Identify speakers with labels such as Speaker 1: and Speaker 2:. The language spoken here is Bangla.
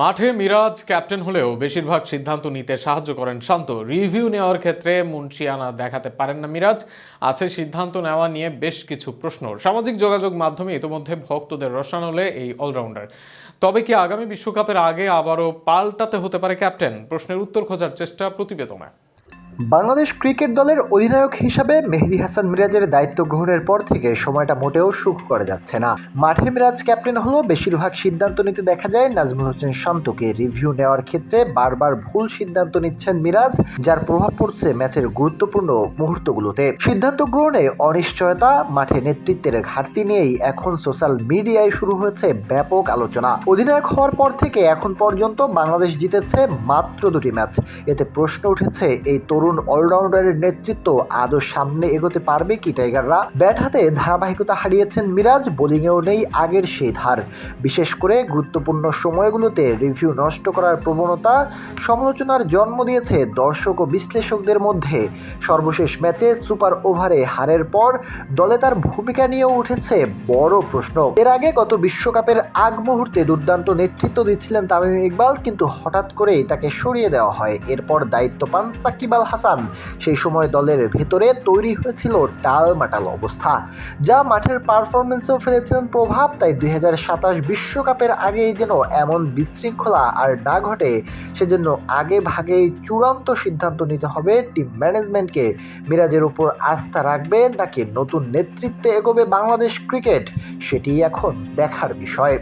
Speaker 1: মাঠে মিরাজ ক্যাপ্টেন হলেও বেশিরভাগ সিদ্ধান্ত নিতে সাহায্য করেন শান্ত। রিভিউ নেওয়ার ক্ষেত্রে মুন্সিয়ানা দেখাতে পারেন না মিরাজ। আছে সিদ্ধান্ত নেওয়া নিয়ে বেশ কিছু প্রশ্ন। সামাজিক যোগাযোগ মাধ্যমে ইতিমধ্যে ভক্তদের রসান হলে এই অলরাউন্ডার। তবে কি আগামী বিশ্বকাপের আগে আবারও পাল্টাতে হতে পারে ক্যাপ্টেন? প্রশ্নের উত্তর খোঁজার চেষ্টা প্রতিবেদনে।
Speaker 2: বাংলাদেশ ক্রিকেট দলের অধিনায়ক হিসাবে মেহেদি হাসান মিরাজের দায়িত্ব গ্রহণের পর থেকে সময়টা মোটেও সুখ করে যাচ্ছে না। মাঠে মিরাজ ক্যাপ্টেন হলেও বেশিরভাগ সিদ্ধান্ত নিতে দেখা যায় নাজমুল হোসেন শান্তকে। রিভিউ নেওয়ার ক্ষেত্রে বারবার ভুল সিদ্ধান্ত নিচ্ছেন মিরাজ, যার প্রভাব পড়ছে ম্যাচের গুরুত্বপূর্ণ মুহূর্তগুলোতে। সিদ্ধান্ত গ্রহণে অনিশ্চয়তা, মাঠে নেতৃত্বের ঘাটতি নিয়েই এখন সোশ্যাল মিডিয়ায় শুরু হয়েছে ব্যাপক আলোচনা। অধিনায়ক হওয়ার পর থেকে এখন পর্যন্ত বাংলাদেশ জিতেছে মাত্র দুটি ম্যাচ। এতে প্রশ্ন উঠেছে, এই তরুণ অলরাউন্ডারের নেতৃত্ব আদৌ সামনে এগোতে পারবে কি টাইগাররা? ব্যাট হাতে ধারাবাহিকতা হারিয়েছেন মিরাজ, বোলিংয়েও নেই আগের সেই ধার। বিশেষ করে গুরুত্বপূর্ণ সময়গুলোতে রিভিউ নষ্ট করার প্রবণতা সমালোচনার জন্ম দিয়েছে দর্শক ও বিশ্লেষকদের মধ্যে। সর্বশেষ ম্যাচে সুপার ওভারে হারের পর দলে তার ভূমিকা নিয়েও উঠেছে বড় প্রশ্ন। এর আগে গত বিশ্বকাপের আগ মুহূর্তে দুর্দান্ত নেতৃত্ব দিচ্ছিলেন তামিম ইকবাল, কিন্তু হঠাৎ করেই তাকে সরিয়ে দেওয়া হয়। এরপর দায়িত্ব পান সাকিব আল হাসান। সেই সময় দলের ভেতরে তৈরি হয়েছিল টালমাটাল অবস্থা, যা মাঠের পারফরমেন্সেও ফেলেছিলেন প্রভাব। তাই দুই বিশ্বকাপের আগেই যেন এমন বিশৃঙ্খলা আর না ঘটে, সেজন্য আগে ভাগেই চূড়ান্ত সিদ্ধান্ত নিতে হবে টিম ম্যানেজমেন্টকে মিরাজের উপর আস্থা রাখবে নাকি নতুন নেতৃত্বে এগোবে বাংলাদেশ ক্রিকেট সেটি এখন দেখার বিষয়।